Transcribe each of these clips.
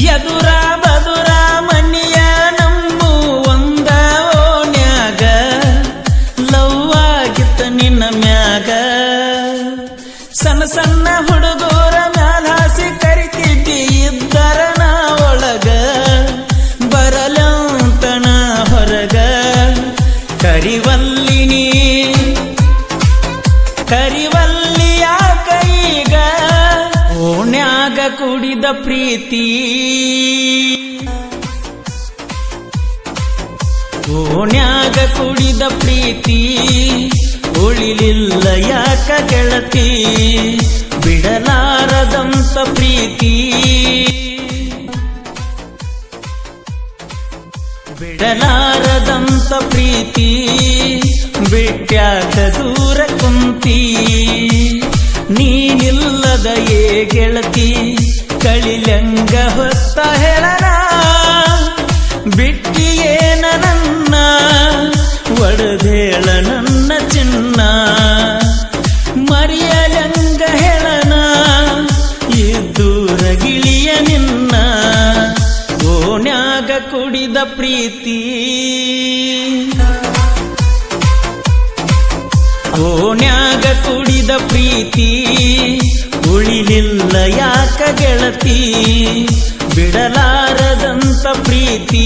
ಎದುರ ಬದುರ ಮನಿಯ ನಂಬು ಒಂದ ಓಣ್ಯಾಗ. ಲವ್ ಆಗಿತ್ತ ನಿನ್ನ ಮ್ಯಾಗ. ಸಣ್ಣ ಸಣ್ಣ ಹುಡುಗರ ಮ್ಯಾಲ ಹಾಸಿ ಕರಿತಿದ್ದಿ ಇದ್ದರ ನಾ ಒಳಗ. ಬರಲಂತನ ಹೊರಗ. ಕರಿವಲ್ಲಿ ಕುಡಿದ ಪ್ರೀತಿ. ಓಣ್ಯಾಗ ಕುಡಿದ ಪ್ರೀತಿ. ಉಳಿಲಿಲ್ಲ ಯಾಕ ಗೆಳತಿ? ಬಿಡಲಾರದಂತ ಪ್ರೀತಿ. ಬಿಡಲಾರದಂತ ಪ್ರೀತಿ. ಬಿಟ್ಯಾಕ ದೂರ ಕುಂತಿ. ನೀನಿಲ್ಲದ ಏ ಗೆಳತಿ ಕಳಿಲಂಗ ಹೊತ್ತ ಹೇಳನ ಬಿಟ್ಟಿಯೇನ ನನ್ನ, ಒಡದೇಳ ನನ್ನ ಚಿನ್ನ. ಮರಿಯಲಂಗ ಹೇಳನ ಇದ್ದೂರ ಗಿಳಿಯ ನಿನ್ನ. ಓನ್ಯಾಗ ಕುಡಿದ ಪ್ರೀತಿ. ಓಣ್ಯಾಗ ಕುಡಿದ ಪ್ರೀತಿ ಉಳಿಲಿಲ್ಲ ಯಾಕ ಗೆಳತಿ? ಬಿಡಲಾರದಂತ ಪ್ರೀತಿ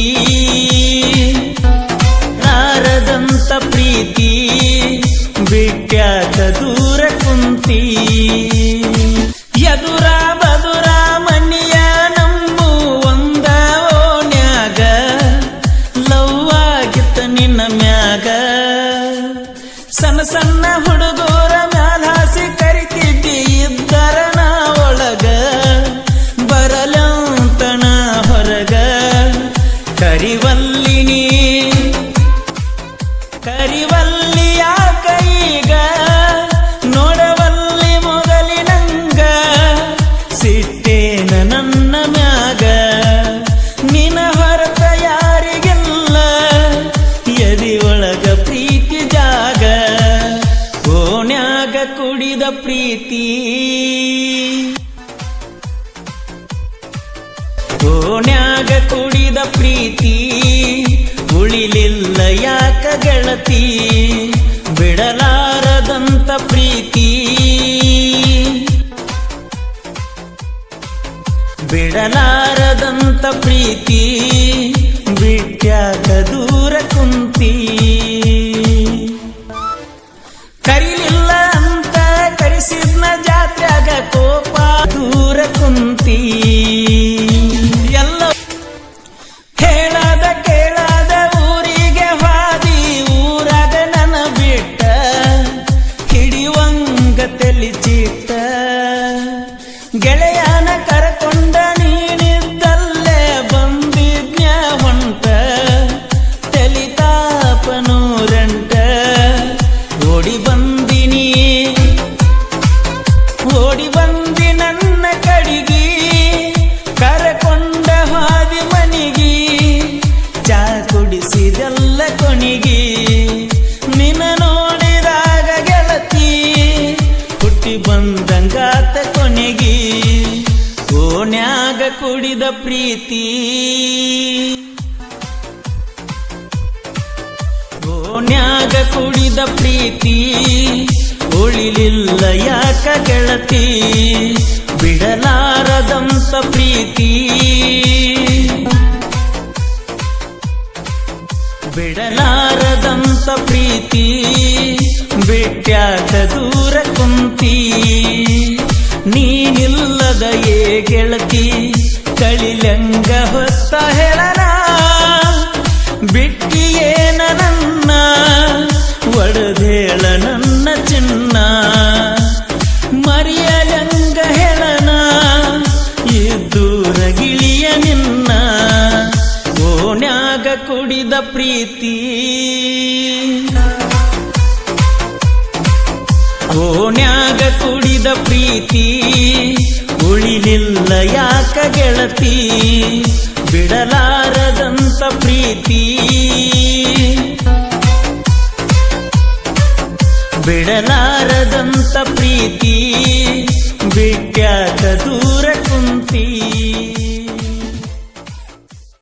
ಲಾರದಂತ ಪ್ರೀತಿ ಬಿಟ್ಯಾಕ ಸಣ್ಣ ಸಣ್ಣ ಹುಡುಗೋರ ಮ್ಯಾಲ ಹಾಸಿ ಕರಿತಿದ್ದಿ ಇದ್ದರ ಒಳಗ. ಬರಲಂತನ ಹೊರಗ. ಕರಿವಲ್ಲಿನಿ ಪ್ರೀತಿ. ಓಣ್ಯಾಗ ಕುಡಿದ ಪ್ರೀತಿ ಉಳಿಲಿಲ್ಲ ಯಾಕ ಗೆಳತಿ? ಬಿಡಲಾರದಂತ ಪ್ರೀತಿ. ಬಿಡಲಾರದಂತ ಪ್ರೀತಿ ಬಿಟ್ಯಾಕ ದೂರ ಕುಂತಿ. felicito ಕುಡಿದ ಪ್ರೀತಿ. ಓನ್ಯಾಗ ಕುಡಿದ ಪ್ರೀತಿ. ಉಳಿಲಿಲ್ಲ ಯಾಕ ಗೆಳತಿ? ಬಿಡಲಾರದಂತ ಪ್ರೀತಿ. ಬಿಡಲಾರದಂತ ಪ್ರೀತಿ. ಬಿಟ್ಟ ದೂರ ಕುಂತಿ. ನೀನಿಲ್ಲದ ಏ ಗೆಳತಿ? ಕಳಿಲಂಗ ಹೊಸ ಹೇಳನ? ಬಿಟ್ಟಿಯೇನ ನನ್ನ? ಒಡದೇಳ ನನ್ನ ಚಿನ್ನ? ಮರಿಯಲಂಗ ಹೇಳನ? ಇದ್ದೂರ ಗಿಳಿಯ ನಿನ್ನ? ಓಣ್ಯಾಗ ಕುಡಿದ ಪ್ರೀತಿ? ಓಣ್ಯಾಗ ಕುಡಿದ ಪ್ರೀತಿ? ಉಳಿಲಿಲ್ಲ ಯಾಕ ಗೆಳತಿ? ಬಿಡಲಾರದಂತ ಪ್ರೀತಿ. ಬಿಡಲಾರದಂತ ಪ್ರೀತಿ. ಬಿಟ್ಯಾಕ ದೂರ ಕುಂತಿ.